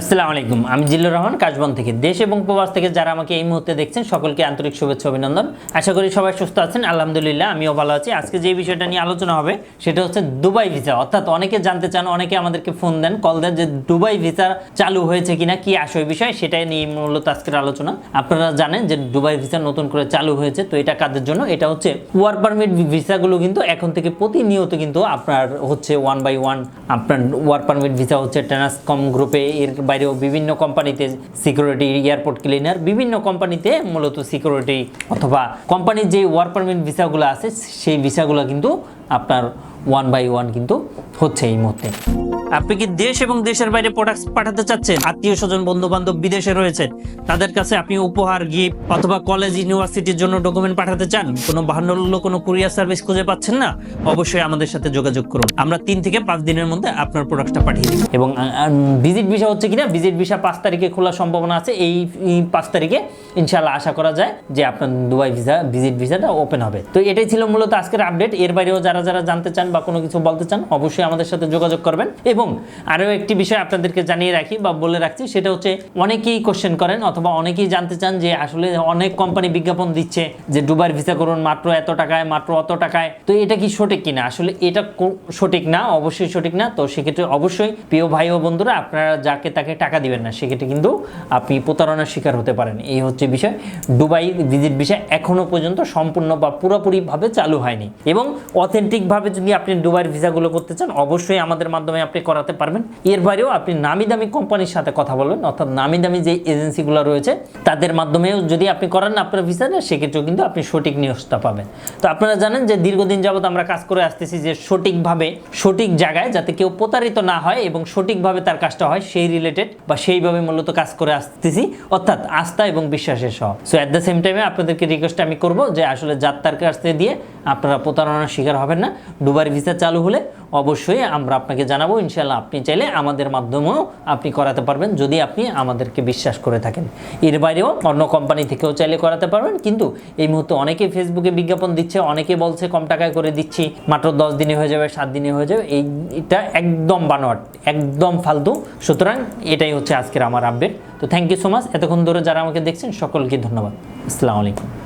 আসসালামু আলাইকুম, আমি জিল্লুর রহমান, কাশবন থেকে। দেশ এবং প্রবাস থেকে যারা আমাকে এই মুহূর্তে দেখছেন, সকলকে আন্তরিক শুভেচ্ছা অভিনন্দন। আশা করি সবাই সুস্থ আছেন, আলহামদুলিল্লাহ, আমিও ভালো আছি। আজকে যে বিষয়টা নিয়ে আলোচনা হবে, সেটা হচ্ছে দুবাই ভিসা। অর্থাৎ অনেকে জানতে চান, অনেকে আমাদেরকে ফোন দেন, কল দেন যে দুবাই ভিসা চালু হয়েছে কিনা, কি আসল বিষয়, সেটাই নিয়ে মূলত আজকের আলোচনা। আপনারা জানেন যে দুবাই ভিসা নতুন করে চালু হয়েছে, তো এটা কাদের জন্য? এটা হচ্ছে ওয়ার পারমিট ভিসাগুলো কিন্তু এখন থেকে প্রতিনিয়ত কিন্তু আপনার হচ্ছে ওয়ান বাই ওয়ান আপনার ওয়ার পারমিট ভিসা হচ্ছে ট্রান্সকম গ্রুপে, এর বাইরেও বিভিন্ন কোম্পানিতে সিকিউরিটি এয়ারপোর্ট ক্লিনার বিভিন্ন কোম্পানিতে মূলত সিকিউরিটি অথবা কোম্পানির যে ওয়ার্ক পারমিট ভিসাগুলো আছে, সেই ভিসাগুলো কিন্তু আপনার ওয়ান বাই ওয়ান কিন্তু হচ্ছে এই মুহূর্তে। আপনি কি দেশ এবং দেশের বাইরে প্রোডাক্ট পাঠাতে চাচ্ছেন? আত্মীয় স্বজন বন্ধু বান্ধব বিদেশে রয়েছেন। তাদের কাছে আপনি উপহার গিফট অথবা কলেজ ইউনিভার্সিটির জন্য ডকুমেন্ট পাঠাতে চান? কোনো বাহান্ন কোনো কুরিয়ার সার্ভিস খুঁজে পাচ্ছেন না? অবশ্যই আমাদের সাথে যোগাযোগ করুন। আমরা তিন থেকে পাঁচ দিনের মধ্যে আপনার প্রোডাক্টটা পাঠিয়ে দিই এবং ভিজিট ভিসা হচ্ছে কিনা? ভিজিট ভিসা পাঁচ তারিখে খোলার সম্ভাবনা আছে। এই পাঁচ তারিখে ইনশাল্লাহ আশা করা যায় যে আপনার দুবাই ভিসা ভিজিট ভিসাটা ওপেন হবে। তো এটাই ছিল মূলত আজকের আপডেট এর বাইরেও যারা যারা জানতে চান বা কোনো কিছু বলতে চান, অবশ্যই আমাদের সাথে যোগাযোগ করবেন। এবং আরও একটি বিষয় আপনাদেরকে জানিয়ে রাখি বা বলে রাখছি, সেটা হচ্ছে অনেকেই কোশ্চেন করেন অথবা অনেকেই জানতে চান যে আসলে অনেক কোম্পানি বিজ্ঞাপন দিচ্ছে যে দুবার ভিসা করুন মাত্র এত টাকায়, মাত্র অত টাকায়। তো এটা কি সঠিক কিনা? আসলে এটা সঠিক না, অবশ্যই সঠিক না। তো সেক্ষেত্রে অবশ্যই প্রিয় ভাই ও বন্ধুরা, আপনারা যাকে তাকে টাকা দিবেন না, সেক্ষেত্রে কিন্তু আপনি প্রতারণার শিকার হতে পারেন। এই হচ্ছে বিষয়। দুবাই ভিজিট বিষয় এখনও পর্যন্ত সম্পূর্ণ বা পুরোপুরিভাবে চালু হয়নি। এবং অথেন্টিকভাবে যদি আপনি দুবাইয়ের ভিসাগুলো করতে চান, অবশ্যই আমাদের মাধ্যমে আপনি করাতে পারবেন। এর বাইরেও আপনি নামি দামি কোম্পানির সাথে কথা বলবেন, অর্থাৎ নামি দামি যে এজেন্সিগুলো রয়েছে, তাদের মাধ্যমেও যদি আপনি করেন আপনার ভিসাটা সেক্ষেত্রেও কিন্তু আপনি সঠিক নিউজটা পাবেন। তো আপনারা জানেন যে দীর্ঘদিন যাবত আমরা কাজ করে আসতেছি যে সঠিকভাবে, সঠিক জায়গায় যাতে কেউ প্রতারিত না হয় এবং সঠিকভাবে তার কাজটা হয়, সেই রিলেটেড বা সেইভাবে মূলত কাজ করে আসতেছি, অর্থাৎ আস্থা এবং বিশ্বাসের সহ। সো অ্যাট দ্য সেম টাইমে আপনাদেরকে রিকোয়েস্ট আমি করব যে আসলে যাত্রার কাছ দিয়ে আপনারা প্রতারণার শিকার হবেন না। দুবার ভিসা চালু হলে অবশ্যই আমরা আপনাকে জানাব ইনশাল্লাহ আপনি চাইলে আমাদের মাধ্যমেও আপনি করাতে পারবেন, যদি আপনি আমাদেরকে বিশ্বাস করে থাকেন। এর বাইরেও অন্য কোম্পানি থেকেও চাইলে করাতে পারবেন, কিন্তু এই মুহূর্তে অনেকে ফেসবুকে বিজ্ঞাপন দিচ্ছে, অনেকে বলছে কম টাকায় করে দিচ্ছি, মাত্র দশ দিনে হয়ে যাবে, সাত দিনে হয়ে যাবে, এই এটা একদম বানোয়াট, একদম ফালতু। সুতরাং এটাই হচ্ছে আজকের আমার আপডেট তো থ্যাংক ইউ সো মাচ এতক্ষণ ধরে যারা আমাকে দেখছেন, সকলকে ধন্যবাদ। আসসালামু আলাইকুম।